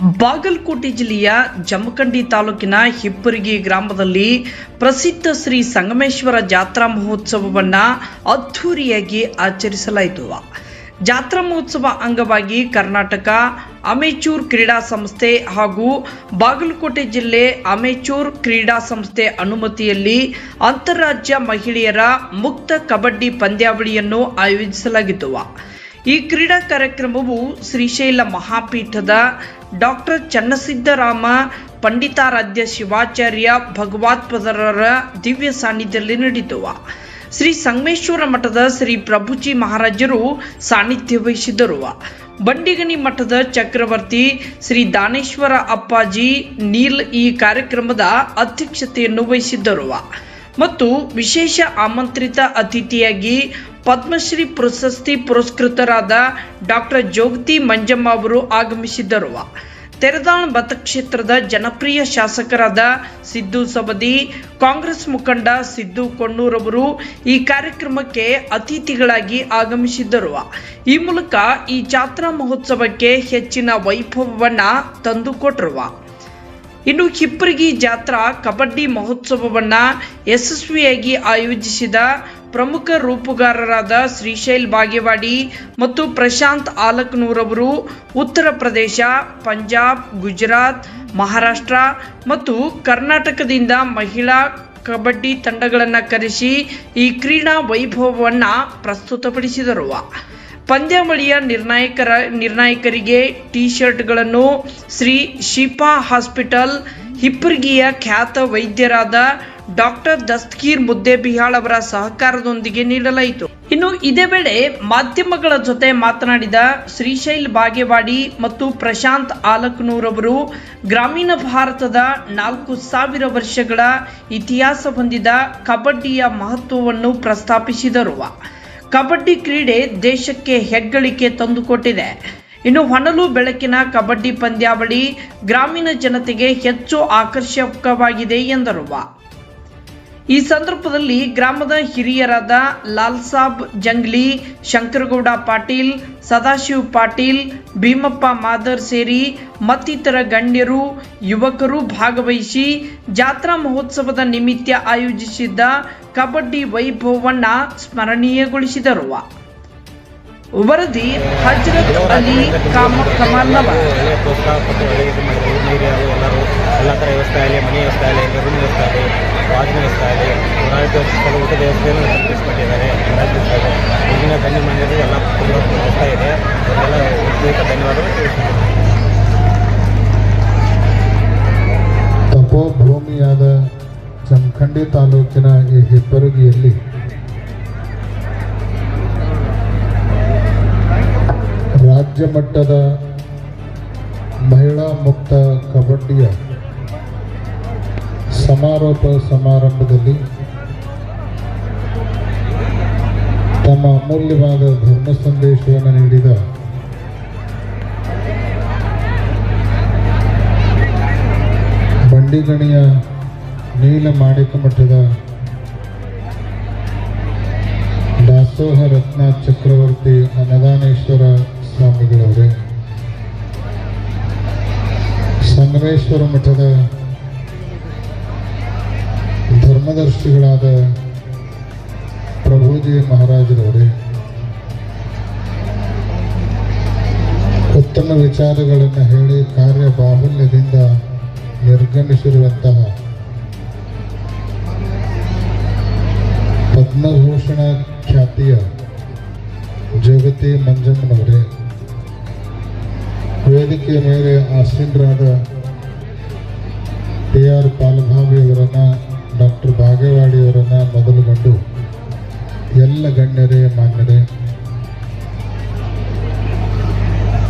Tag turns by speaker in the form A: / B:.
A: ಬಾಗಲಕೋಟೆ ಜಿಲ್ಲೆಯ ಜಮಖಂಡಿ ತಾಲೂಕಿನ ಹಿಪ್ಪರಿಗಿ ಗ್ರಾಮದಲ್ಲಿ ಪ್ರಸಿದ್ಧ ಶ್ರೀ ಸಂಗಮೇಶ್ವರ ಜಾತ್ರಾ ಮಹೋತ್ಸವವನ್ನ ಅದ್ಧೂರಿಯಾಗಿ ಆಚರಿಸಲಾಯಿತು. ಜಾತ್ರಾ ಮಹೋತ್ಸವ ಅಂಗವಾಗಿ ಕರ್ನಾಟಕ, ಅಮೆಚೂರ್ ಕ್ರೀಡಾ ಸಂಸ್ಥೆ ಹಾಗೂ ಬಾಗಲಕೋಟೆ ಜಿಲ್ಲೆ ಅಮೆಚೂರ್ ಕ್ರೀಡಾ ಸಂಸ್ಥೆ ಅನುಮತಿಯಲ್ಲಿ ಅಂತಾರಾಜ್ಯ ಮಹಿಳೆಯರ ಮುಕ್ತ ಕಬಡ್ಡಿ ಪಂದ್ಯಾವಳಿಯನ್ನು ಆಯೋಜಿಸಲಾಗಿತ್ತು. ಈ ಕ್ರೀಡಾ ಕಾರ್ಯಕ್ರಮವು ಶ್ರೀಶೈಲ ಮಹಾಪೀಠದ ಡಾಕ್ಟರ್ ಚನ್ನಸಿದ್ದರಾಮ, ಪಂಡಿತಾರಾಧ್ಯ ಶಿವಾಚಾರ್ಯ ಭಗವತ್ಪದರರ ದಿವ್ಯ ಸಾನ್ನಿಧ್ಯದಲ್ಲಿ ನಡೆಯಿತು. ಶ್ರೀ ಸಂಗಮೇಶ್ವರ ಮಠದ ಶ್ರೀ ಪ್ರಭುಜಿ ಮಹಾರಾಜರು ಸಾನ್ನಿಧ್ಯ ವಹಿಸಿದ್ದರು. ಬಂಡಿಗಣಿ ಮಠದ ಚಕ್ರವರ್ತಿ ಶ್ರೀ ದಾನೇಶ್ವರ ಅಪ್ಪಾಜಿ ನೀಲ್ ಈ ಕಾರ್ಯಕ್ರಮದ ಅಧ್ಯಕ್ಷತೆಯನ್ನು ವಹಿಸಿದ್ದರು. ಮತ್ತು ವಿಶೇಷ ಆಮಂತ್ರಿತ ಅತಿಥಿಯಾಗಿ ಪದ್ಮಶ್ರೀ ಪ್ರಶಸ್ತಿ ಪುರಸ್ಕೃತರಾದ ಡಾಕ್ಟರ್ ಜೋಗತಿ ಮಂಜಮ್ಮ ಅವರು ಆಗಮಿಸಿದ್ದರು. ತೆರದಾಳ ಮತಕ್ಷೇತ್ರದ ಜನಪ್ರಿಯ ಶಾಸಕರಾದ ಸಿದ್ದು ಸಬದಿ ಕಾಂಗ್ರೆಸ್ ಮುಖಂಡ ಸಿದ್ದು ಕೊಣ್ಣೂರವರು ಈ ಕಾರ್ಯಕ್ರಮಕ್ಕೆ ಅತಿಥಿಗಳಾಗಿ ಆಗಮಿಸಿದ್ದರು. ಈ ಮೂಲಕ ಈ ಜಾತ್ರಾ ಮಹೋತ್ಸವಕ್ಕೆ ಹೆಚ್ಚಿನ ವೈಭವವನ್ನ ತಂದುಕೊಟ್ಟರು. ಇನ್ನು ಹಿಪ್ರಗಿ ಜಾತ್ರಾ ಕಬಡ್ಡಿ ಮಹೋತ್ಸವವನ್ನ ಯಶಸ್ವಿಯಾಗಿ ಆಯೋಜಿಸಿದ ಪ್ರಮುಖ ರೂಪುಗಾರರಾದ ಶ್ರೀಶೈಲ್ ಬಾಗೇವಾಡಿ ಮತ್ತು ಪ್ರಶಾಂತ್ ಆಲಕ್ನೂರವರು ಉತ್ತರ ಪ್ರದೇಶ, ಪಂಜಾಬ್, ಗುಜರಾತ್, ಮಹಾರಾಷ್ಟ್ರ ಮತ್ತು ಕರ್ನಾಟಕದಿಂದ ಮಹಿಳಾ ಕಬಡ್ಡಿ ತಂಡಗಳನ್ನು ಕರೆಸಿ ಈ ಕ್ರೀಡಾ ವೈಭವವನ್ನು ಪ್ರಸ್ತುತಪಡಿಸಿದರು. ಪಂದ್ಯಾವಳಿಯ ನಿರ್ಣಾಯಕರ ನಿರ್ಣಾಯಕರಿಗೆ ಟಿ ಶರ್ಟ್ಗಳನ್ನು ಶ್ರೀ ಶಿಪಾ ಹಾಸ್ಪಿಟಲ್ ಹಿಪ್ಪರ್ಗಿಯ ಖ್ಯಾತ ವೈದ್ಯರಾದ ಡಾಕ್ಟರ್ ದಸ್ತಗೀರ್ ಮುದ್ದೇಬಿಹಾಳ್ ಅವರ ಸಹಕಾರದೊಂದಿಗೆ ನೀಡಲಾಯಿತು. ಇನ್ನು ಇದೇ ವೇಳೆ ಮಾಧ್ಯಮಗಳ ಜೊತೆ ಮಾತನಾಡಿದ ಶ್ರೀಶೈಲ್ ಬಾಗೇವಾಡಿ ಮತ್ತು ಪ್ರಶಾಂತ್ ಆಲಕ್ನೂರವರು ಗ್ರಾಮೀಣ ಭಾರತದ ನಾಲ್ಕು ಸಾವಿರ ವರ್ಷಗಳ ಇತಿಹಾಸ ಹೊಂದಿದ ಕಬಡ್ಡಿಯ ಮಹತ್ವವನ್ನು ಪ್ರಸ್ತಾಪಿಸಿದರು. ಕಬಡ್ಡಿ ಕ್ರೀಡೆ ದೇಶಕ್ಕೆ ಹೆಗ್ಗಳಿಕೆ ತಂದುಕೊಟ್ಟಿದೆ. ಇನ್ನು ಹೊನಲು ಬೆಳಕಿನ ಕಬಡ್ಡಿ ಪಂದ್ಯಾವಳಿ ಗ್ರಾಮೀಣ ಜನತೆಗೆ ಹೆಚ್ಚು ಆಕರ್ಷಕವಾಗಿದೆ ಎಂದರು. ಈ ಸಂದರ್ಭದಲ್ಲಿ ಗ್ರಾಮದ ಹಿರಿಯರಾದ ಲಾಲ್ಸಾಬ್ ಜಂಗ್ಲಿ ಶಂಕರಗೌಡ ಪಾಟೀಲ್ ಸದಾಶಿವ್ ಪಾಟೀಲ್ ಭೀಮಪ್ಪ ಮಾದರ್ ಸೇರಿ ಮತ್ತಿತರ ಗಣ್ಯರು ಯುವಕರು ಭಾಗವಹಿಸಿ ಜಾತ್ರಾ ಮಹೋತ್ಸವದ ನಿಮಿತ್ತ ಆಯೋಜಿಸಿದ್ದ ಕಬಡ್ಡಿ ವೈಭವವನ್ನ ಸ್ಮರಣೀಯಗೊಳಿಸಿದರು. ವರದಿ ಹಜರತ್ ಅಲಿ ಕಾಮ ಕಮಲ್ನವರ್
B: ಹಿರಿಯರು ಎಲ್ಲರೂ ಎಲ್ಲ ಥರ ವ್ಯವಸ್ಥೆ ಆಗಲಿ, ಮನೆ ವ್ಯವಸ್ಥೆ ಆಗಲಿ ರೂಮ್ ವ್ಯವಸ್ಥೆ ಆಗಲಿ ವಾಚಿನ ವ್ಯವಸ್ಥೆ ಆಗಲಿ ಸ್ಥಳ ಊಟದ ವ್ಯವಸ್ಥೆಯನ್ನು ಕಲ್ಪಿಸಿಕೊಂಡಿದ್ದಾರೆ ಗಣ್ಯ ಮನೆಯಲ್ಲಿ ಎಲ್ಲ ತುಂಬ ವ್ಯವಸ್ಥೆ ಇದೆ. ಅದೆಲ್ಲ ಧನ್ಯವಾದಗಳು
C: ತಪೋಭೂಮಿಯಾದ ಜಮಖಂಡಿ ತಾಲೂಕಿನ ಈ ಹೆಬ್ಬರುಗಿಯಲ್ಲಿ ರಾಜ್ಯ ಮಟ್ಟದ ಮಹಿಳಾ ಮುಕ್ತ ಕಬಡ್ಡಿಯ ಸಮಾರೋಪ ಸಮಾರಂಭದಲ್ಲಿ ತಮ್ಮ ಅಮೂಲ್ಯವಾದ ಧರ್ಮ ಸಂದೇಶವನ್ನು ನೀಡಿದ ಬಂಡಿಗಣಿಯ ನೀಲ ಮಾಡಿಕ ಮಠದ ದಾಸೋಹ ರತ್ನ ಚಕ್ರವರ್ತಿ ಅನ್ನದಾನೇಶ್ವರ ಸ್ವಾಮಿಗಳವರೇ. ಸಂಗಮೇಶ್ವರ ಮಠದ ಧರ್ಮದರ್ಶಿಗಳಾದ ಪ್ರಭುಜಿ ಮಹಾರಾಜರವರೇ, ಉತ್ತಮ ವಿಚಾರಗಳನ್ನು ಹೇಳಿ ಕಾರ್ಯ ಬಾಹುಲ್ಯದಿಂದ ನಿರ್ಗಮಿಸಿರುವಂತಹ ಪದ್ಮಭೂಷಣ ಖ್ಯಾತಿಯ ಜಗತಿ ಮಂಜಮ್ಮನವರೇ, ವೇದಿಕೆಯ ಮೇಲೆ ಆಸೀನರಾದ ಟಿ ಆರ್ ಪಾಲ್ಭಾವಿಯವರನ್ನ ಡಾಕ್ಟರ್ ಬಾಗೇವಾಡಿಯವರನ್ನ ಮೊದಲುಗೊಂಡು ಎಲ್ಲ ಗಣ್ಯರೇ ಮಾನ್ಯರೇ